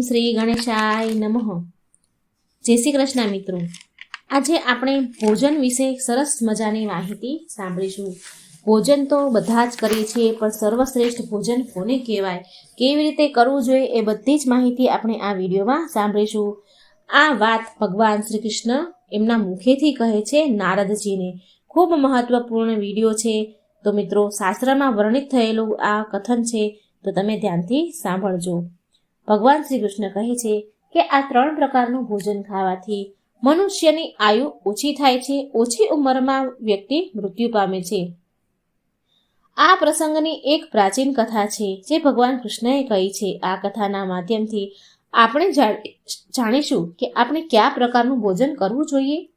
શ્રી ગણેશાય નમઃ. જય શ્રી કૃષ્ણ મિત્રો. આજે આપણે ભોજન વિશે સરસ મજાની માહિતી સાંભળીશું. ભોજન તો બધા જ કરીએ છીએ, પણ સર્વશ્રેષ્ઠ ભોજન કોને કહેવાય? કેવી રીતે કરવું જોઈએ એ બધી જ માહિતી આપણે આ વિડીયોમાં સાંભળીશું. આ વાત ભગવાન શ્રી કૃષ્ણ એમના મુખેથી કહે છે નારદજીને. ખૂબ મહત્વપૂર્ણ વીડિયો છે. તો મિત્રો, શાસ્ત્રમાં વર્ણિત થયેલું આ કથન છે, તો તમે ધ્યાનથી સાંભળજો. ભગવાન શ્રી કૃષ્ણ કહે છે કે આ ત્રણ પ્રકારનું ભોજન ખાવાથી મનુષ્યની આયુ ઓછી થાય છે, ઓછી ઉંમરમાં વ્યક્તિ મૃત્યુ પામે છે. આ પ્રસંગની એક પ્રાચીન કથા છે જે ભગવાન કૃષ્ણએ કહી છે. આ કથાના માધ્યમથી આપણે જાણ- જાણીશું કે આપણે કયા પ્રકારનું ભોજન કરવું જોઈએ.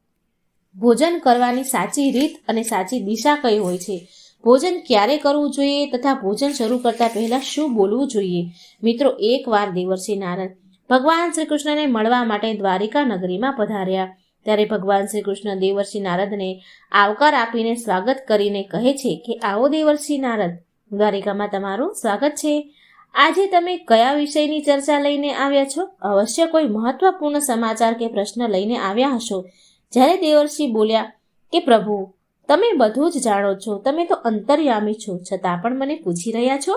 ભોજન કરવાની સાચી રીત અને સાચી દિશા કઈ હોય છે? ભોજન ક્યારે કરવું જોઈએ તથા ભોજન શરૂ કરતા પહેલા શું બોલવું જોઈએ? મિત્રો, એકવાર દેવર્ષિ નારદ ભગવાન શ્રી કૃષ્ણને મળવા માટે દ્વારિકા નગરીમાં પધાર્યા, ત્યારે ભગવાન શ્રી કૃષ્ણ દેવર્ષિ નારદને આવકાર આપીને સ્વાગત કરીને કહે છે કે, આવો દેવર્ષિ નારદ, દ્વારિકામાં તમારું સ્વાગત છે. આજે તમે કયા વિષયની ચર્ચા લઈને આવ્યા છો? અવશ્ય કોઈ મહત્વપૂર્ણ સમાચાર કે પ્રશ્ન લઈને આવ્યા હશો. જ્યારે દેવર્ષિ બોલ્યા કે, પ્રભુ તમે બધું જ જાણો છો. તમે તો અંતર્યામી છો, છતાં પણ મને પૂછી રહ્યા છો?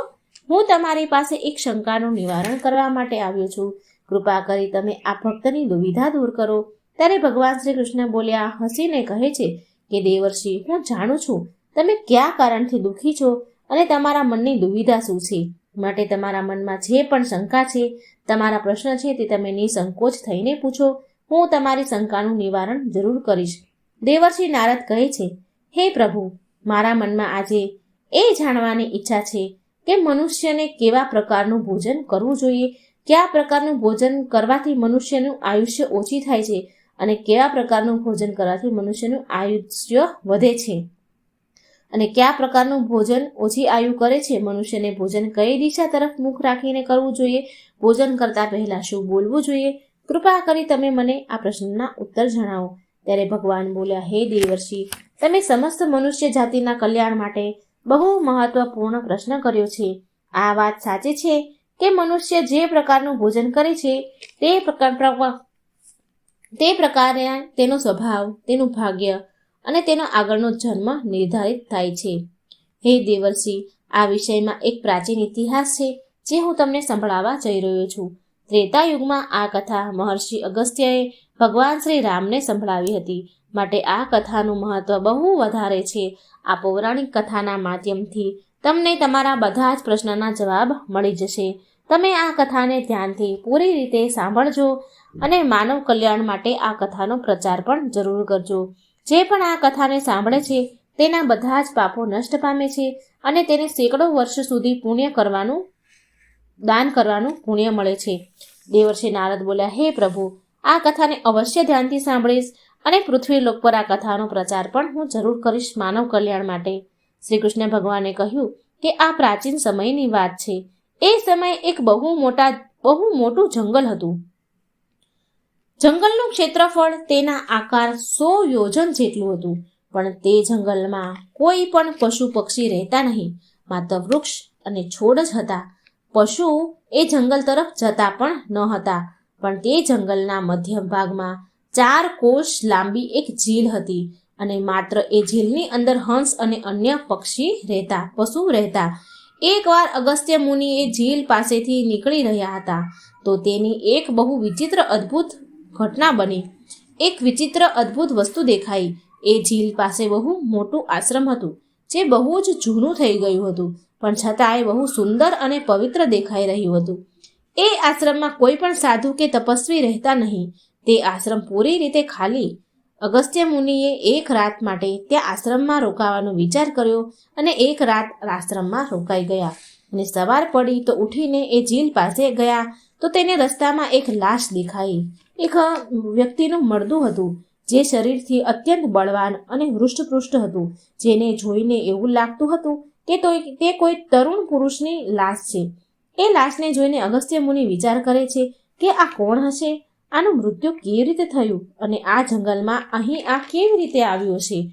હું તમારી પાસે એક શંકાનું નિવારણ કરવા માટે આવ્યો છું. કૃપા કરી તમે આ ભક્તની દુવિધા દૂર કરો. ત્યારે ભગવાન શ્રી કૃષ્ણ બોલ્યા, હસીને કહે છે કે, દેવર્ષિ, હું જાણું છું તમે કયા કારણથી દુઃખી છો અને તમારા મનની દુવિધા શું છે? માટે તમારા મનમાં જે પણ શંકા છે, તમારા પ્રશ્ન છે તે તમે નિસંકોચ થઈને પૂછો. હું તમારી શંકાનું નિવારણ જરૂર કરીશ. દેવર્ષિ નારદ કહે છે હે પ્રભુ, મારા મનમાં આજે એ જાણવાની ઈચ્છા છે કે મનુષ્યને કેવા પ્રકારનું ભોજન કરવું જોઈએ, કયા પ્રકારનું ભોજન કરવાથી મનુષ્યનું આયુષ્ય ઓછી થાય છે અને કેવા પ્રકારનું ભોજન કરવાથી મનુષ્યનું આયુષ્ય વધે છે. અને કયા પ્રકારનું ભોજન ઓછી આયુ કરે છે, મનુષ્યને ભોજન કઈ દિશા તરફ મુખ રાખીને કરવું જોઈએ, ભોજન કરતા પહેલા શું બોલવું જોઈએ? કૃપા કરી તમે મને આ પ્રશ્નના ઉત્તર જણાવો. ત્યારે ભગવાન બોલ્યા, હે દેવર્ષિ તમે સમસ્ત મનુષ્ય જાતિના કલ્યાણ માટે બહુ મહત્વપૂર્ણ પ્રશ્ન કર્યો છે. આ વાત સાચી છે કે મનુષ્ય જે પ્રકારનું ભોજન કરે છે, તે પ્રકાર તે પ્રકારે તેનો સ્વભાવ, તેનું ભાગ્ય અને તેનો આગળનો જન્મ નિર્ધારિત થાય છે. હે દેવર્ષિ, આ વિષયમાં એક પ્રાચીન ઇતિહાસ છે જે હું તમને સંભળાવવા જઈ રહ્યો છું. ત્રેતા યુગમાં આ કથા મહર્ષિ અગસ્ત્યએ ભગવાન શ્રી રામને સંભળાવી હતી. માટે આ કથાનું મહત્વ બહુ વધારે છે. આ પૌરાણિક કથાના માધ્યમથી તમને તમારા બધા જ પ્રશ્નના જવાબ મળી જશે. તમે આ કથાને ધ્યાનથી પૂરી રીતે સાંભળજો અને માનવ કલ્યાણ માટે આ કથાનો પ્રચાર પણ જરૂર કરજો. જે પણ આ કથાને સાંભળે છે, તેના બધા જ પાપો નષ્ટ પામે છે અને તેને સેંકડો વર્ષ સુધી પુણ્ય કરવાનું દાન કરવાનું પુણ્ય મળે છે. દેવર્ષિ નારદ બોલ્યા, હે પ્રભુ, આ કથાને અવશ્ય ધ્યાનથી સાંભળીશ અને પૃથ્વી લોક પર આ કથાનો પ્રચાર પણ હું જરૂર કરીશ માનવ કલ્યાણ માટે. શ્રી કૃષ્ણ ભગવાને કહ્યું કે, આ પ્રાચીન સમયની વાત છે. એ સમયે એક બહુ મોટા, બહુ મોટું જંગલ હતું. જંગલનું ક્ષેત્રફળ તેના આકાર સો યોજન જેટલું હતું, પણ તે જંગલમાં કોઈ પણ પશુ પક્ષી રહેતા નહીં. માત્ર વૃક્ષ અને છોડ જ હતા. પશુ એ જંગલ તરફ જતા પણ ન હતા પણ તે જંગલના મધ્ય ભાગમાં ચાર કોષ લાંબી એક ઝીલ હતી અને માત્ર એ ઝીલની અંદર હંસ અને અન્ય પક્ષી રહેતા, પશુ રહેતા. એકવાર અગસ્ત્ય મુનિ એ ઝીલ પાસેથી નીકળી રહ્યા હતા, તો તેની એક બહુ વિચિત્ર અદ્ભુત ઘટના બની. એક વિચિત્ર અદ્ભુત વસ્તુ દેખાઈ. એ ઝીલ પાસે બહુ મોટું આશ્રમ હતું, જે બહુ જ જૂનું થઈ ગયું હતું. પણ છતાં એ બહુ સુંદર અને પવિત્ર દેખાઈ રહ્યું હતું. એ આશ્રમમાં કોઈ પણ સાધુ કે તપસ્વી રહેતા નહીં. તે આશ્રમ પૂરી રીતે ખાલી. અગસ્ત્ય મુનિએ એક રાત માટે ત્યાં આશ્રમમાં રોકાવાનો વિચાર કર્યો અને એક રાત આશ્રમમાં રોકાઈ ગયા. અને સવાર પડી તો ઉઠીને એ ઝીલ પાસે ગયા તો તેને રસ્તામાં એક લાશ દેખાઈ. એક વ્યક્તિનું મળદું હતું, જે શરીરથી અત્યંત બળવાન અને હૃષ્ટપૃષ્ટ હતું, જેને જોઈને એવું લાગતું હતું કે તો તે કોઈ તરુણ પુરુષની લાશ છે. એ લાશને જોઈને અગસ્ત્ય મુનિ વિચાર કરે છે કે આ કોણ હશે? આનું મૃત્યુ કેવી રીતે થયું? અને આ જંગલમાં અહીં આ કેવી રીતે આવ્યો છે?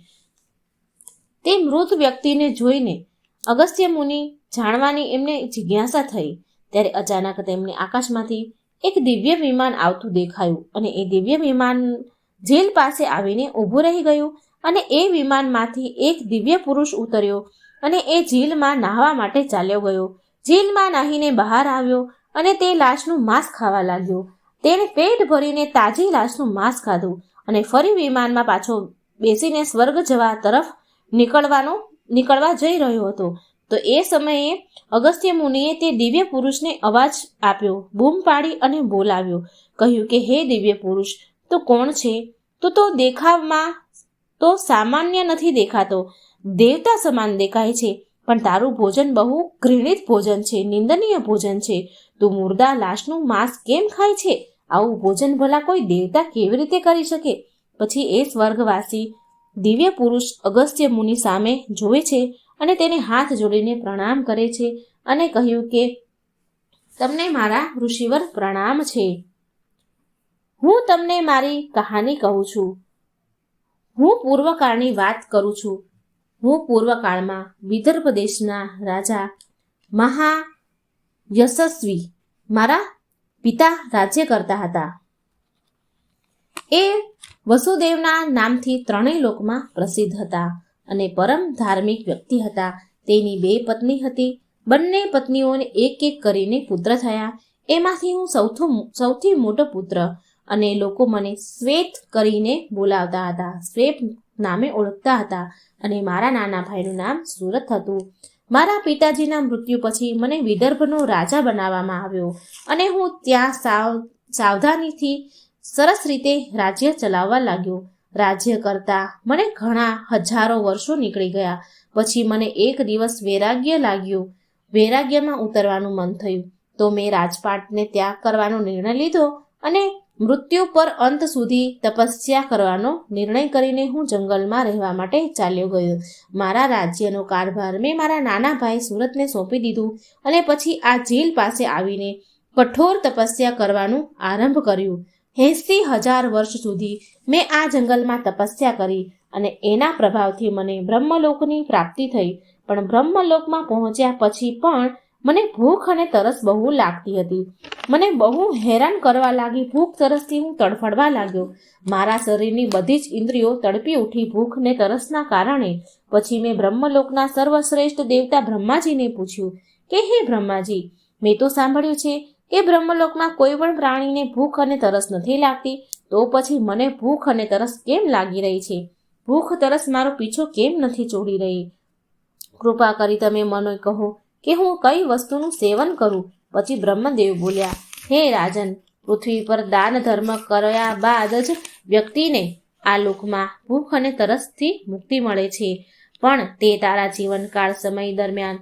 તે મૃત વ્યક્તિને જોઈને અગસ્ત્ય મુનિ જાણવાની એમને જિજ્ઞાસા થઈ. ત્યારે અચાનક તેમને આકાશમાંથી એક દિવ્ય વિમાન આવતું દેખાયું અને એ દિવ્ય વિમાન જેલ પાસે આવીને ઊભું રહી ગયું અને એ વિમાનમાંથી એક દિવ્ય પુરુષ ઉતર્યો અને એ ઝીલમાં નાહવા માટે ચાલ્યો ગયો. ઝીલમાં નાહીને બહાર આવ્યો અને તે લાશનું માંસ ખાવા લાગ્યો. તેણે પેટ ભરીને તાજી લાશનું માંસ ખાધું અને ફરી વિમાનમાં પાછો બેસીને સ્વર્ગ જવા તરફ નીકળવાનો, નીકળવા જઈ રહ્યો હતો. તો એ સમયે અગસ્ત્ય મુનિએ તે દિવ્ય પુરુષને અવાજ આપ્યો, બૂમ પાડી અને બોલાવ્યો, કહ્યું કે, હે દિવ્ય પુરુષ, તો કોણ છે? તો તો દેખાવમાં, તો સામાન્ય નથી દેખાતો. દેવતા સમાન દેખાય છે, પણ તારું ભોજન બહુ ઘૃણિત ભોજન છે, નિંદનીય ભોજન છે. તું મુર્દા લાશનું માંસ કેમ ખાય છે? આવું ભોજન ભલા કોઈ દેવતા કેવી રીતે કરી શકે? પછી એ સ્વર્ગવાસી દિવ્ય પુરુષ અગસ્ત્ય મુનિ સામે જોવે છે અને તેને હાથ જોડીને પ્રણામ કરે છે અને કહ્યું કે, તમને મારા ઋષિવર પ્રણામ છે. હું તમને મારી કહાની કહું છું. હું પૂર્વકાળની વાત કરું છું. હું પૂર્વકાળમાં વિદર્ભ દેશના રાજા મહા યશસ્વી મારા પિતા રાજ્ય કરતા હતા. એ વસુદેવના નામથી ત્રણેય લોકમાં પ્રસિદ્ધ હતા અને પરમ ધાર્મિક વ્યક્તિ હતા. તેની બે પત્ની હતી. બંને પત્નીઓને એક એક કરીને પુત્ર થયા. એમાંથી હું સૌથી સૌથી મોટો પુત્ર અને લોકો મને શ્વેત કરીને બોલાવતા હતા. શ્વેત નામે ઓળખતા હતા. અને મારા નાના ભાઈનું નામ સુરત હતું. મારા પિતાજીના મૃત્યુ પછી મને વિદર્ભનો રાજા બનાવવામાં આવ્યો અને હું ત્યાં સાવ, સાવધાનીથી સરસ રીતે રાજ્ય ચલાવવા લાગ્યો. રાજ્ય કરતા મને ઘણા હજારો વર્ષો નીકળી ગયા. પછી મને એક દિવસ વૈરાગ્ય લાગ્યું. વૈરાગ્યમાં ઉતરવાનું મન થયું. તો મેં રાજપાટને ત્યાગ કરવાનો નિર્ણય લીધો અને મૃત્યુ પર અંત સુધી તપસ્યા કરવાનો નિર્ણય કરીને હું જંગલમાં રહેવા માટે ચાલ્યો ગયો. મારા રાજ્યનો કારભાર મેં મારા નાના ભાઈ સુરતને સોંપી દીધું અને પછી આ જેલ પાસે આવીને કઠોર તપસ્યા કરવાનું આરંભ કર્યું. એંસી હજાર વર્ષ સુધી મેં આ જંગલમાં તપસ્યા કરી અને એના પ્રભાવથી મને બ્રહ્મલોકની પ્રાપ્તિ થઈ. પણ બ્રહ્મલોકમાં પહોંચ્યા પછી પણ મને ભૂખ અને તરસ બહુ લાગતી હતી. મને બહુ હેરાન કરવા લાગી, ભૂખ તરસથી હું તડફડવા લાગ્યો. મારા શરીરની બધી જ ઇન્દ્રિયો તડપી ઉઠી ભૂખ ને તરસના કારણે. પછી મેં બ્રહ્મલોકના સર્વશ્રેષ્ઠ દેવતા બ્રહ્માજીને પૂછ્યું, કે હે બ્રહ્માજી? મેં તો સાંભળ્યું છે કે બ્રહ્મલોકમાં કોઈ પણ પ્રાણીને ભૂખ અને તરસ નથી લાગતી. તો પછી મને ભૂખ અને તરસ કેમ લાગી રહી છે? ભૂખ તરસ મારો પીછો કેમ નથી ચોડી રહી? કૃપા કરી તમે મને કહો. કે હું કઈ વસ્તુનું સેવન કરું? પછી બ્રહ્મદેવ બોલ્યા, હે રાજન, પૃથ્વી પર દાન ધર્મ કર્યા બાદ જ વ્યક્તિને આ લોકમાં ભૂખ અને તરસથી મુક્તિ મળે છે. પણ તે તારા જીવનકાળ સમય દરમિયાન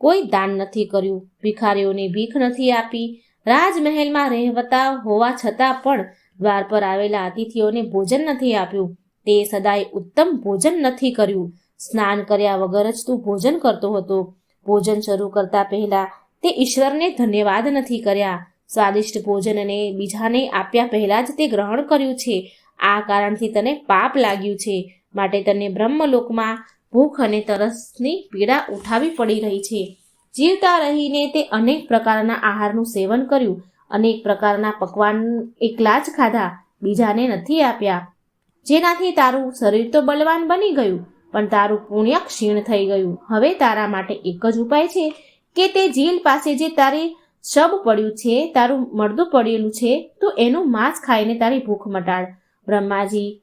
કોઈ દાન નથી કર્યું. ભિખારીઓને ભીખ નથી આપી. રાજમહેલમાં રહેવતા હોવા છતાં પણ દ્વાર પર આવેલા અતિથિઓને ભોજન નથી આપ્યું. તે સદાય ઉત્તમ ભોજન નથી કર્યું. સ્નાન કર્યા વગર જ તું ભોજન કરતો હતો. ભોજન શરૂ કરતા પહેલા તે ઈશ્વરને ધન્યવાદ નથી કર્યા. સ્વાદિષ્ટ ભોજનને બીજાને આપ્યા પહેલા જ તે ગ્રહણ કર્યું છે. આ કારણથી તને પાપ લાગ્યું છે. માટે તને બ્રહ્મલોકમાં ભૂખ અને તરસની પીડા ઉઠાવી પડી રહી છે. જીવતા રહીને તે અનેક પ્રકારના આહારનું સેવન કર્યું. અનેક પ્રકારના પકવાન એકલા જ ખાધા, બીજાને નથી આપ્યા. જેનાથી તારું શરીર તો બલવાન બની ગયું. પણ તારું પુણ્ય ક્ષીણ થઈ ગયું. હવે તારા માટે એક જ ઉપાય છે કે તે ઝીલ પાસે જે તારી શબ પડ્યું છે, તારું મળદું પડેલું છે, તો એનું માંસ ખાઈને તારી ભૂખ મટાડ. બ્રહ્માજી,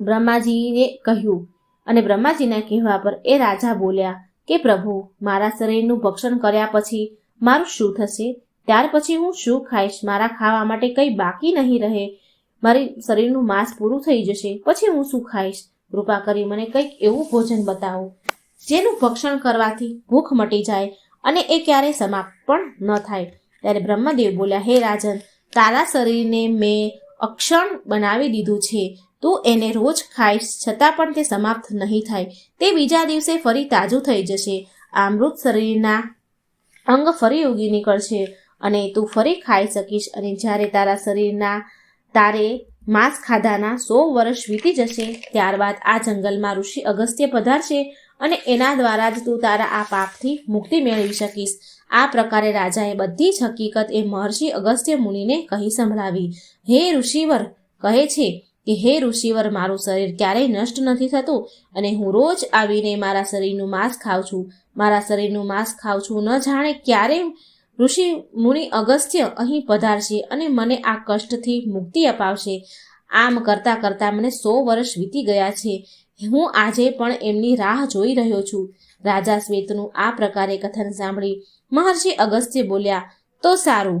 બ્રહ્માજીએ કહ્યું અને બ્રહ્માજીના કહેવા પર એ રાજા બોલ્યા કે, પ્રભુ, મારા શરીરનું ભક્ષણ કર્યા પછી મારું શું થશે? ત્યાર પછી હું શું ખાઈશ? મારા ખાવા માટે કંઈ બાકી નહીં રહે. મારી શરીરનું માંસ પૂરું થઈ જશે. પછી હું શું ખાઈશ? કૃપા કરી મને કંઈક એવું ભોજન બતાવો, જેનું ભક્ષણ કરવાથી ભૂખ મટી જાય અને એ ક્યારેય સમાપ્ત પણ ન થાય. ત્યારે બ્રહ્મદેવ બોલ્યા, હે રાજન, તારા શરીરને મેં અક્ષણ બનાવી દીધું છે. તું એને રોજ ખાઈશ, છતાં પણ તે સમાપ્ત નહીં થાય. તે બીજા દિવસે ફરી તાજું થઈ જશે. આ મૃત શરીરના અંગ ફરી ઉગી નીકળશે અને તું ફરી ખાઈ શકીશ અને જ્યારે તારા શરીરના તારે માંસ ખાધાના સો વર્ષ વીતી જશે, ત્યારબાદ આ જંગલમાં ઋષિ અગસ્ત્ય પધારશે અને એના દ્વારા જ તું તારા આ પાપથી મુક્તિ મેળવી શકીશ. આ પ્રકારે રાજાએ બધી જ હકીકત એ મહર્ષિ અગસ્ત્ય મુનિને કહી સંભળાવી. હે ઋષિવર, કહે છે કે, હે ઋષિવર, મારું શરીર ક્યારેય નષ્ટ નથી થતું અને હું રોજ આવીને મારા શરીરનું માંસ ખાઉં છું. મારા શરીરનું માંસ ખાઉં છું. ન જાણે ક્યારે ઋષિ મુનિ અગસ્ત્ય અહીં પધારશે અને મને આ કષ્ટથી મુક્તિ અપાવશે. આમ કરતાં કરતાં મને સો વર્ષ વીતી ગયા છે. હું આજે પણ એમની રાહ જોઈ રહ્યો છું. રાજા શ્વેતનું આ પ્રકારે કથન સાંભળી મહર્ષિ અગસ્ત્ય બોલ્યા, તો સારું.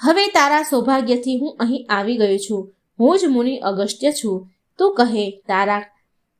હવે તારા સૌભાગ્યથી હું અહીં આવી ગયો છું. હું જ મુનિ અગસ્ત્ય છું. તું કહે, તારા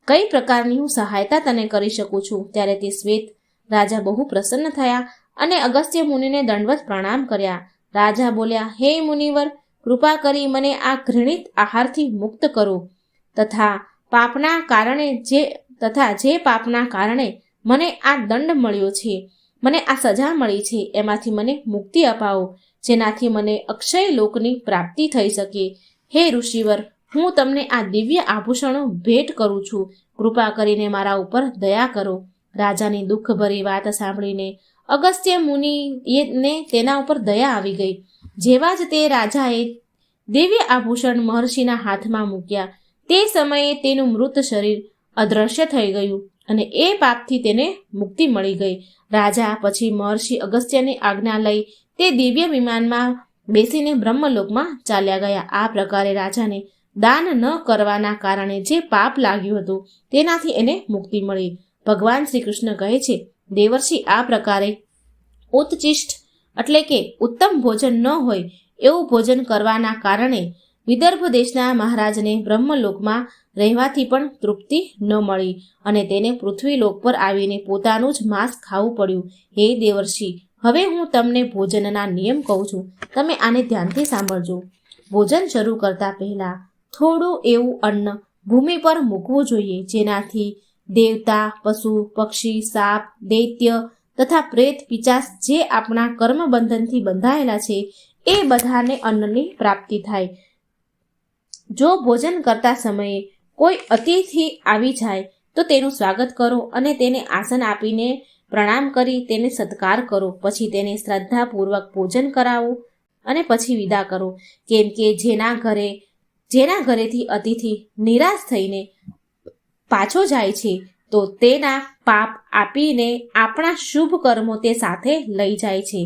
કઈ પ્રકારની હું સહાયતા તને કરી શકું છું? ત્યારે તે શ્વેત રાજા બહુ પ્રસન્ન થયા અને અગસ્ત્ય મુનિને દંડવત પ્રણામ કર્યા. રાજા બોલ્યા, હે મુનિવર, કૃપા કરી મને આ ઘૃણિત આહારથી મુક્ત કરો. તથા પાપના કારણે જે, તથા જે પાપના કારણે મને આ દંડ મળ્યો છે. મને આ સજા મળી છે. એમાંથી મને મુક્તિ અપાવો, જેનાથી મને અક્ષય લોકની પ્રાપ્તિ થઈ શકે. હે ઋષિવર, હું તમને આ દિવ્ય આભૂષણો ભેટ કરું છું. કૃપા કરીને મારા ઉપર દયા કરો. રાજાની દુઃખભરી વાત સાંભળીને અગસ્ત્ય મુનિને તેના ઉપર દયા આવી ગઈ. જેવા જ તે રાજાએ દિવ્ય આભૂષણ મહર્ષિના હાથમાં મૂક્યા. તે સમયે તેનું મૃત શરીર અદ્રશ્ય થઈ ગયું અને એ પાપથી તેને મુક્તિ મળી ગઈ. રાજા પછી મહર્ષિ અગસ્ત્યની આજ્ઞા લઈ તે દિવ્ય વિમાનમાં બેસીને બ્રહ્મલોકમાં ચાલ્યા ગયા. આ પ્રકારે રાજાને દાન ન કરવાના કારણે જે પાપ લાગ્યું હતું તેનાથી એને મુક્તિ મળી. ભગવાન શ્રી કૃષ્ણ કહે છે દેવર્ષિ આ પ્રકારે ઉત્ચિષ્ટ એટલે કે ઉત્તમ ભોજન ન હોય એવું ભોજન કરવાના કારણે વિદર્ભ દેશના મહારાજને બ્રહ્મલોકમાં રહેવાથી પણ તૃપ્તિ ન મળી અને તેને પૃથ્વીલોક પર આવીને પોતાનું જ માંસ ખાવું પડ્યું. હે દેવર્ષિ, હવે હું તમને ભોજનના નિયમ કહું છું. તમે આને ધ્યાનથી સાંભળજો. ભોજન શરૂ કરતા પહેલા થોડું એવું અન્ન ભૂમિ પર મૂકવું જોઈએ જેનાથી દેવતા, પશુ, પક્ષી, સાપ, દૈત્ય તથા પ્રેત, પિચાસ જે આપણા કર્મબંધનથી બંધાયેલા છે, એ બધાને અન્નની પ્રાપ્તિ થાય. જો ભોજન કરતા સમયે કોઈ અતિથિ આવી જાય, તો તેનું સ્વાગત કરો અને તેને આસન આપીને પ્રણામ કરી તેને સત્કાર કરો. પછી તેને શ્રદ્ધાપૂર્વક ભોજન કરાવો અને પછી વિદા કરો. કેમ કે જેના ઘરે, જેના ઘરેથી અતિથિ નિરાશ થઈને પાછો જાય છે, તો તેના પાપ આપીને આપણા શુભ કર્મો તે સાથે લઈ જાય છે.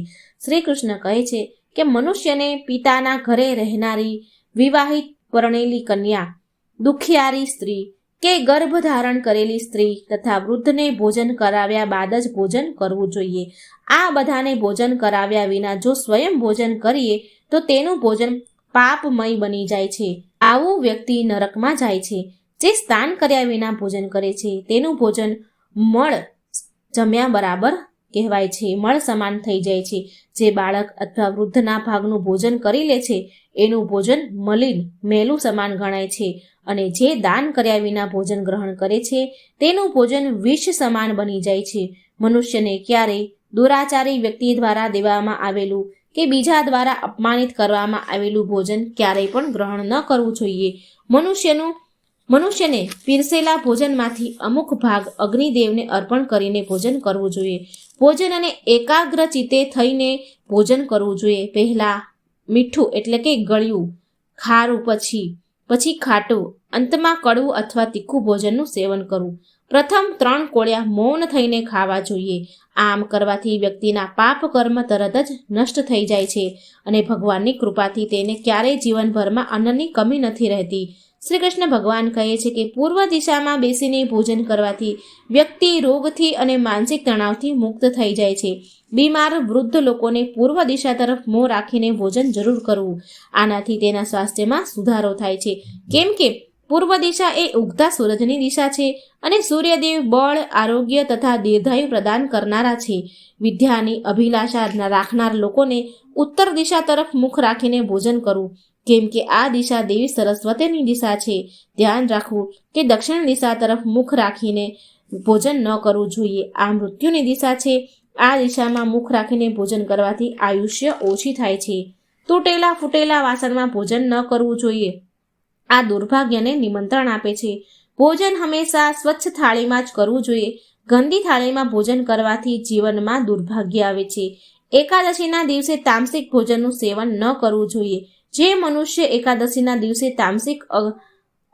શ્રી કૃષ્ણ કહે છે કે મનુષ્યને પિતાના ઘરે રહેનારી વિવાહિત પરણેલી કન્યા, દુખિયારી સ્ત્રી કે ગર્ભ ધારણ કરેલી સ્ત્રી તથા વૃદ્ધને ભોજન કરાવ્યા બાદ જ ભોજન કરવું જોઈએ. આ બધાને ભોજન કરાવ્યા વિના જો સ્વયં ભોજન કરીએ, તો તેનું ભોજન પાપમય બની જાય છે. આવું વ્યક્તિ નરકમાં જાય છે. જે સ્નાન કર્યા વિના ભોજન કરે છે, તેનું ભોજન મળ જમ્યા બરાબર કહેવાય છે. મળ સમાન થઈ જાય છે. જે બાળક અથવા વૃદ્ધના ભાગનું ભોજન કરી લે છે, એનું ભોજન મલિન, મેલું સમાન ગણાય છે. અને જે દાન કર્યા વિના ભોજન ગ્રહણ કરે છે, તેનું ભોજન વિષ સમાન બની જાય છે. મનુષ્યને ક્યારેય દુરાચારી વ્યક્તિ દ્વારા દેવામાં આવેલું કે બીજા દ્વારા અપમાનિત કરવામાં આવેલું ભોજન ક્યારેય પણ ગ્રહણ ન કરવું જોઈએ. મનુષ્યનું મનુષ્યને પીરસેલા ભોજનમાંથી અમુક ભાગ અગ્નિદેવને અર્પણ કરીને ભોજન કરવું જોઈએ. ભોજન અને એકાગ્ર ચિત્તે થઈને ભોજન કરવું જોઈએ. પહેલાં મીઠું એટલે કે ગળ્યું, ખારું પછી પછી ખાટું, અંતમાં કડવું અથવા તીખું ભોજનનું સેવન કરવું. પ્રથમ ત્રણ કોળિયા મૌન થઈને ખાવા જોઈએ. આમ કરવાથી વ્યક્તિના પાપ કર્મ તરત જ નષ્ટ થઈ જાય છે અને ભગવાનની કૃપાથી તેને ક્યારેય જીવનભરમાં અન્નની કમી નથી રહેતી. શ્રી કૃષ્ણ ભગવાન કહે છે કે પૂર્વ દિશામાં બેસીને ભોજન કરવાથી વ્યક્તિ રોગથી અને માનસિક તણાવથી મુક્ત થઈ જાય છે. બીમાર વૃદ્ધ લોકોને પૂર્વ દિશા તરફ મોં રાખીને ભોજન જરૂર કરવું. આનાથી તેના સ્વાસ્થ્યમાં સુધારો થાય છે. કેમ કે પૂર્વ દિશા એ ઉગતા સૂરજની દિશા છે અને સૂર્યદેવ બળ, આરોગ્ય તથા દીર્ઘાયુ પ્રદાન કરનારા છે. વિદ્યાની અભિલાષા રાખનાર લોકોને ઉત્તર દિશા તરફ મુખ રાખીને ભોજન કરવું. કેમ કે આ દિશા દેવી સરસ્વતીની દિશા છે. ધ્યાન રાખવું કે દક્ષિણ દિશા તરફ મુખ રાખીને ભોજન ન કરવું જોઈએ. આ મૃત્યુની દિશા છે. આ દિશામાં મુખ રાખીને ભોજન કરવાથી આયુષ્ય ઓછી થાય છે. તૂટેલા ફૂટેલા વાસણમાં ભોજન ન કરવું જોઈએ. આ દુર્ભાગ્યને નિમંત્રણ આપે છે. ભોજન હંમેશા સ્વચ્છ થાળીમાં જ કરવું જોઈએ. ગંદી થાળીમાં ભોજન કરવાથી જીવનમાં દુર્ભાગ્ય આવે છે. એકાદશીના દિવસે તામસિક ભોજનનું સેવન ન કરવું જોઈએ. જે મનુષ્ય એકાદશીના દિવસે તામસિક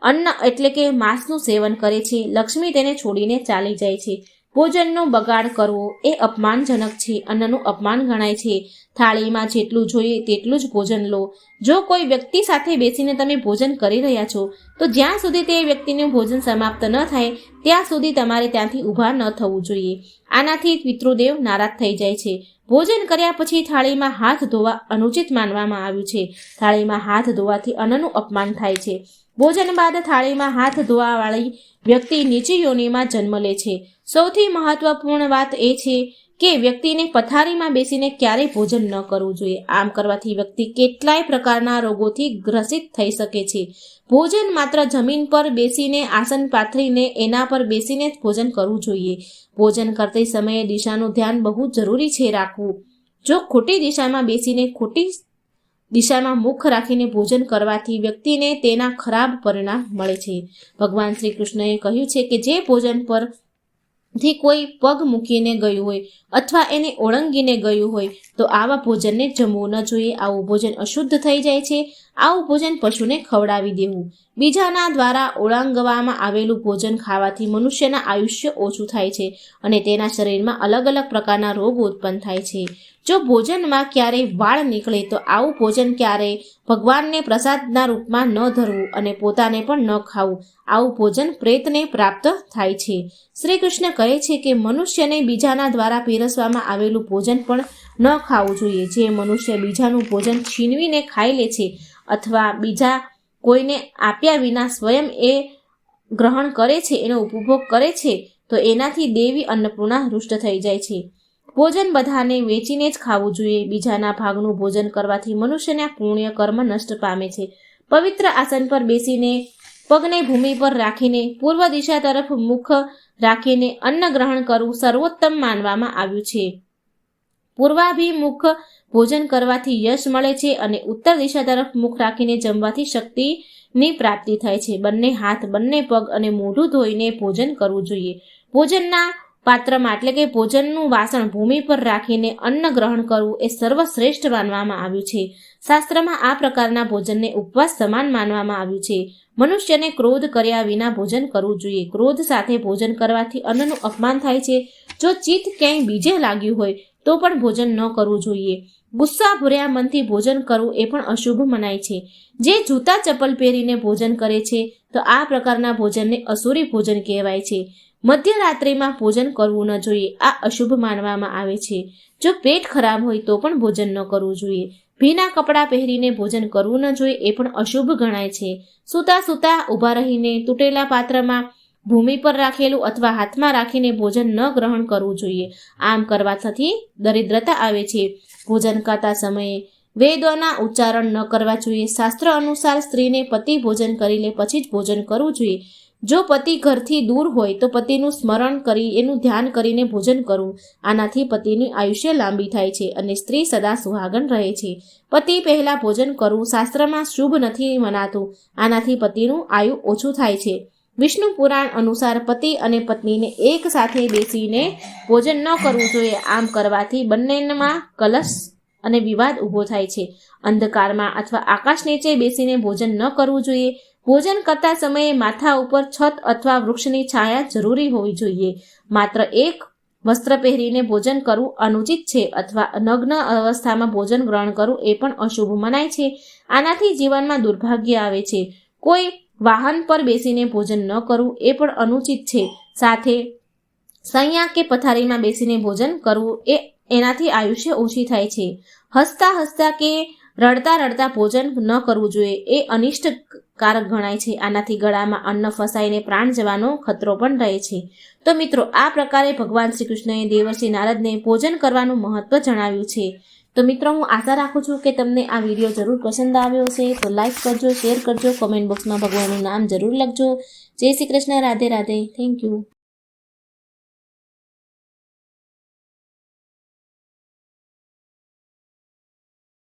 અન્ન એટલે કે માંસનું સેવન કરે છે, લક્ષ્મી તેને છોડીને ચાલી જાય છે. ભોજનનો બગાડ કરવો એ અપમાનજનક છે, અન્નનું અપમાન ગણાય છે. થાળીમાં જેટલું જોઈએ તેટલું જ ભોજન લો. જો કોઈ વ્યક્તિ સાથે બેસીને તમે ભોજન કરી રહ્યા છો, તો જ્યાં સુધી તે વ્યક્તિનું ભોજન સમાપ્ત ન થાય, ત્યાં સુધી તમારે ત્યાંથી ઊભા ન થવું જોઈએ. આનાથી પિતૃદેવ નારાજ થઈ જાય છે. ભોજન કર્યા પછી થાળીમાં હાથ ધોવા અનુચિત માનવામાં આવ્યું છે. થાળીમાં હાથ ધોવાથી અન્નનું અપમાન થાય છે. ભોજન બાદ થાળીમાં હાથ ધોવાવાળી વ્યક્તિ નીચી યોનિમાં જન્મ લે છે. સૌથી મહત્વપૂર્ણ વાત એ છે કે વ્યક્તિને પથારીમાં બેસીને ક્યારેય ભોજન ન કરવું જોઈએ. આમ કરવાથી વ્યક્તિ કેટલાય પ્રકારના રોગોથી ગ્રસિત થઈ શકે છે. ભોજન માત્ર જમીન પર બેસીને, આસન પાથરીને, એના પર બેસીને જ ભોજન કરવું જોઈએ. ભોજન કરતી સમયે દિશાનું ધ્યાન બહુ જરૂરી છે રાખવું. જો ખોટી દિશામાં બેસીને ખોટી દિશામાં મુખ રાખીને ભોજન કરવાથી વ્યક્તિને તેના ખરાબ પરિણામ મળે છે. ભગવાન શ્રી કૃષ્ણએ કહ્યું છે કે જે ભોજન પર થી કોઈ પગ મૂકીને ગયું હોય અથવા એને ઓળંગીને ગયું હોય તો આવા ભોજનને જમવું ન જોઈએ. આવું ભોજન અશુદ્ધ થઈ જાય છે. આવું ભોજન પશુને ખવડાવી દેવું. બીજાના દ્વારા ઓળંગવામાં આવેલું ભોજન ખાવાથી મનુષ્યના આયુષ્ય ઓછું થાય છે અને તેના શરીરમાં અલગ અલગ પ્રકારના રોગ ઉત્પન્ન થાય છે. જો ભોજનમાં ક્યારેય વાળ નીકળે તો આવું ભોજન ક્યારેય ભગવાનને પ્રસાદના રૂપમાં ન ધરવું અને પોતાને પણ ન ખાવું. આવું ભોજન પ્રેતને પ્રાપ્ત થાય છે. શ્રી કૃષ્ણ કહે છે કે મનુષ્યને બીજાના દ્વારા પીરસવામાં આવેલું ભોજન પણ ન ખાવું જોઈએ. જે મનુષ્ય બીજાનું ભોજન છીનવીને ખાઈ લે છે અથવા બીજા કોઈને આપ્યા વિના સ્વયં એ ગ્રહણ કરે છે, એનો ઉપભોગ કરે છે, તો એનાથી દેવી અન્નપૂર્ણા રુષ્ટ થઈ જાય છે. ભોજન બધાને વેચીને જ ખાવું જોઈએ. બીજાના ભાગનું ભોજન કરવાથી મનુષ્યના પુણ્ય કર્મ નષ્ટ પામે છે. પવિત્ર આસન પર બેસીને, પગને ભૂમિ પર રાખીને, પૂર્વ દિશા તરફ મુખ રાખીને અન્ન ગ્રહણ કરવું સર્વોત્તમ માનવામાં આવ્યું છે. પૂર્વાભિમુખ ભોજન કરવાથી યશ મળે છે અને ઉત્તર દિશા તરફ મુખ રાખીને જમવાથી શક્તિની પ્રાપ્તિ થાય છે. બંને હાથ, બંને પગ અને મોઢું ધોઈને ભોજન કરવું જોઈએ. ભોજનના પાત્રમાં, એટલે કે ભોજનનું વાસણ ભૂમિ પર રાખીને અન્ન ગ્રહણ કરવું એ સર્વશ્રેષ્ઠ માનવામાં આવ્યું છે. શાસ્ત્રમાં આ પ્રકારના ભોજનને ઉપવાસ સમાન માનવામાં આવ્યું છે. મનુષ્યને ક્રોધ કર્યા વિના ભોજન કરવું જોઈએ. ક્રોધ સાથે ભોજન કરવાથી અન્નનું અપમાન થાય છે. જો ચિત્ત ક્યાંય બીજે લાગ્યું હોય તો પણ ભોજન ન કરવું જોઈએ. ગુસ્સા, ભર્યા, મનથી ભોજન કરવું એ પણ અશુભ મનાય છે. જે જૂતા ચપ્પલ પહેરીને ભોજન કરે છે, તો આ પ્રકારના ભોજનને અસુરી ભોજન કહેવાય છે. મધ્યરાત્રિમાં ભોજન કરવું ન જોઈએ, આ અશુભ માનવામાં આવે છે. જો પેટ ખરાબ હોય તો પણ ભોજન ન કરવું જોઈએ. ભીના કપડાં પહેરીને ભોજન કરવું ન જોઈએ એ પણ અશુભ ગણાય છે. સૂતા સૂતા ઊભા રહીને તૂટેલા પાત્રમાં ભૂમિ પર રાખેલું અથવા હાથમાં રાખીને ભોજન ન ગ્રહણ કરવું જોઈએ. આમ કરવાથી દરિદ્રતા આવે છે. ભોજન કરતા સમયે વેદોના ઉચ્ચારણ ન કરવા જોઈએ. શાસ્ત્ર અનુસાર સ્ત્રીને પતિ ભોજન કરી લે પછી જ ભોજન કરવું જોઈએ. જો પતિ ઘરથી દૂર હોય તો પતિનું સ્મરણ કરી એનું ધ્યાન કરીને ભોજન કરવું. આનાથી પતિની આયુષ્ય લાંબી થાય છે અને સ્ત્રી સદા સુહાગન રહે છે. પતિ પહેલા ભોજન કરવું શાસ્ત્રમાં શુભ નથી મનાતું. આનાથી પતિનું આયુ ઓછું થાય છે. વિષ્ણુ પુરાણ અનુસાર પતિ અને પત્નીને એક સાથે બેસીને ભોજન ન કરવું જોઈએ. આમ કરવાથી બંનેમાં કલશ અને વિવાદ ઊભો થાય છે. અંધકારમાં અથવા આકાશ નીચે બેસીને ભોજન ન કરવું જોઈએ. ભોજન કરતા સમયે માથા ઉપર છત અથવા વૃક્ષની છાયા જરૂરી હોવી જોઈએ. માત્ર એક વસ્ત્ર પહેરીને ભોજન કરવું અનુચિત છે અથવા નગ્ન અવસ્થામાં ભોજન ગ્રહણ કરવું એ પણ અશુભ મનાય છે. આનાથી જીવનમાં દુર્ભાગ્ય આવે છે. કોઈ વાહન પર બેસીને ભોજન ન કરવું એ પણ અનુચિત છે. સાથે સૈયા કે પથારીમાં બેસીને ભોજન કરવું એ એનાથી આયુષ્ય ઓછી થાય છે. હસતા હસતા કે રડતા રડતા ભોજન ન કરવું જોઈએ એ અનિષ્ટકારક ગણાય છે. આનાથી ગળામાં અન્ન ફસાઈને પ્રાણ જવાનો ખતરો પણ રહે છે. તો મિત્રો, આ પ્રકારે ભગવાન શ્રી કૃષ્ણએ દેવર્ષિ નારદને ભોજન કરવાનું મહત્વ જણાવ્યું છે. તો મિત્રો, હું આશા રાખું છું કે તમને આ વીડિયો જરૂર પસંદ આવ્યો છે તો લાઇક કરજો શેર કરજો કોમેન્ટ બોક્સમાં ભગવાનનું નામ જરૂર લખજો. જય શ્રી કૃષ્ણ, રાધે રાધે. Thank you